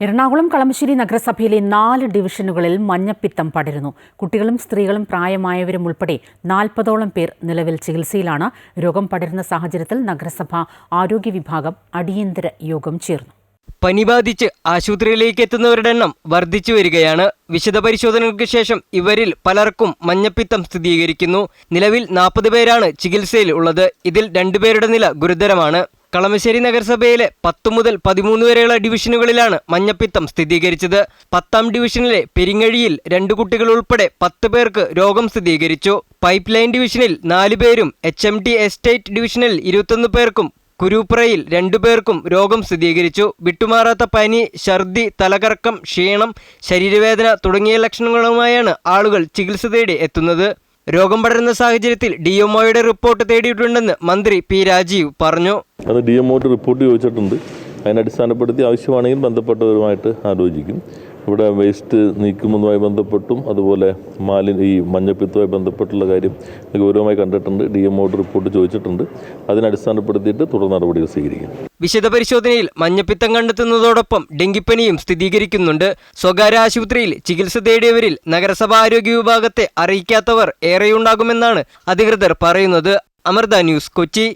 എറണാകുളം കളമശ്ശേരി നഗരസഭയിലെ നാല് ഡിവിഷനുകളിൽ മഞ്ഞപ്പിത്തം പടരുന്നു. കുട്ടികളും സ്ത്രീകളും പ്രായമായവരും ഉൾപ്പെടെ നാൽപ്പതോളം പേർ നിലവിൽ ചികിത്സയിലാണ്. രോഗം പടരുന്ന സാഹചര്യത്തിൽ നഗരസഭ ആരോഗ്യ വിഭാഗം അടിയന്തര യോഗം ചേർന്നു. പനി ബാധിച്ച് ആശുപത്രിയിലേക്ക് എത്തുന്നവരുടെ എണ്ണം വർദ്ധിച്ചു വരികയാണ്. വിശദ പരിശോധനകൾക്ക് ശേഷം ഇവരിൽ പലർക്കും മഞ്ഞപ്പിത്തം സ്ഥിരീകരിക്കുന്നു. നിലവിൽ നാൽപ്പത് പേരാണ് ചികിത്സയിൽ ഉള്ളത് ഇതിൽ രണ്ടുപേരുടെ നില ഗുരുതരമാണ്. കളമശ്ശേരി നഗരസഭയിലെ പത്ത് മുതൽ പതിമൂന്ന് വരെയുള്ള ഡിവിഷനുകളിലാണ് മഞ്ഞപ്പിത്തം സ്ഥിരീകരിച്ചത്. പത്താം ഡിവിഷനിലെ പെരിങ്ങഴിയിൽ രണ്ട് കുട്ടികൾ ഉൾപ്പെടെ പത്ത് പേർക്ക് രോഗം സ്ഥിരീകരിച്ചു. പൈപ്പ് ലൈൻ ഡിവിഷനിൽ നാല് പേരും എച്ച് എം ടി എസ്റ്റേറ്റ് ഡിവിഷനിൽ ഇരുപത്തൊന്ന് പേർക്കും കുരുപ്രയിൽ രണ്ടുപേർക്കും രോഗം സ്ഥിരീകരിച്ചു. വിട്ടുമാറാത്ത പനി ഛർദി തലകറക്കം ക്ഷീണം ശരീരവേദന തുടങ്ങിയ ലക്ഷണങ്ങളുമായാണ് ആളുകൾ ചികിത്സ തേടി എത്തുന്നത്. രോഗം പടരുന്ന സാഹചര്യത്തിൽ ഡി എംഒയുടെ റിപ്പോർട്ട് തേടിയിട്ടുണ്ടെന്ന് മന്ത്രി പി രാജീവ് പറഞ്ഞു. അത് ഡി എമ്മോട്ട് റിപ്പോർട്ട് ചോദിച്ചിട്ടുണ്ട്. അതിനടിസ്ഥാനപ്പെടുത്തി ആവശ്യമാണെങ്കിൽ ബന്ധപ്പെട്ടവരുമായിട്ട് ആലോചിക്കും. ഇവിടെ വേസ്റ്റ് നീക്കുന്നതുമായി ബന്ധപ്പെട്ടും അതുപോലെ മാലിന്യ ഈ മഞ്ഞപ്പിത്തവുമായി ബന്ധപ്പെട്ടുള്ള കാര്യം ഗൗരവമായി കണ്ടിട്ടുണ്ട്. ഡി എമ്മോട്ട് റിപ്പോർട്ട് ചോദിച്ചിട്ടുണ്ട്. അതിനടിസ്ഥാനപ്പെടുത്തിയിട്ട് തുടർ നടപടികൾ സ്വീകരിക്കും. വിശദ പരിശോധനയിൽ മഞ്ഞപ്പിത്തം കണ്ടെത്തുന്നതോടൊപ്പം ഡെങ്കിപ്പനിയും സ്ഥിരീകരിക്കുന്നുണ്ട്. സ്വകാര്യ ആശുപത്രിയിൽ ചികിത്സ തേടിയവരിൽ നഗരസഭാ ആരോഗ്യ വിഭാഗത്തെ അറിയിക്കാത്തവർ ഏറെയുണ്ടാകുമെന്നാണ് അധികൃതർ പറയുന്നത്. അമൃത ന്യൂസ് കൊച്ചി.